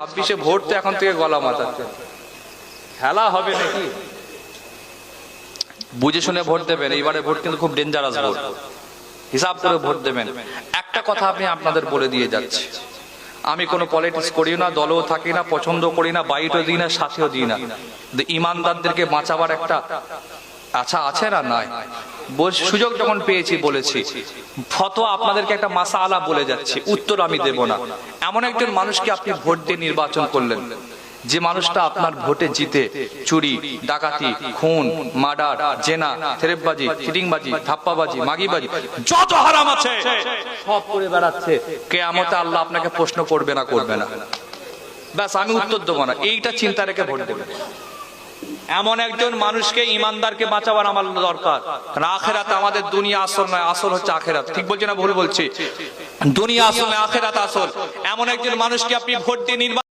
ছাব্বিশে ভোট তো এখন থেকে গলা মাতাচ্ছে খেলা হবে নাকি? বুঝে শুনে ভোট দেবেন, এইবারে ভোট কিন্তু খুব ডেঞ্জারাস ভোট। হিসাব করে ভোট দেবেন। একটা কথা আমি আপনাদের বলে দিয়ে যাচ্ছি। আমি কোনো পলিটিক্স করি না, দলও থাকি না পছন্দ করি না, বাইটও দিই না, সাথেও দিই না। ইমানদারদেরকে বাঁচাবার একটা আচ্ছা আছে না নাই? সুযোগ যখন পেয়েছি বলেছি। ফতোয়া আপনাদেরকে একটা মাসা আলা বলে যাচ্ছি, উত্তর আমি দেব না। এমন একজন মানুষকে আপনি ভোট দিয়ে নির্বাচন করলেন। যে মানুষটা আপনার ভোটে জিতে, চুরি, ডাকাতি, খুন, মার্ডার, জেনা, থেরেপবাজি, চিটিংবাজি থাপ্পাবাজি মাগিবাজি, যত হারাম আছে, সব করে বেড়াচ্ছে। কেয়ামতে আল্লাহ আপনাকে প্রশ্ন করবে না করবে না। ব্যাস, আমি উত্তর দেবো না। এইটা চিন্তা রেখে ভোট দেবেন। এমন একজন মানুষকে ইমানদারকে বাঁচাবার আমার দরকার। কারণ আখেরাত আমাদের দুনিয়া আসল নয়, আসল হচ্ছে আখেরাত। ঠিক বলছি না ভুল বলছি? দুনিয়া আসল নয়, আখেরাত আসল। এমন একজন মানুষকে আপনি ভোট দিয়ে নির্বাচন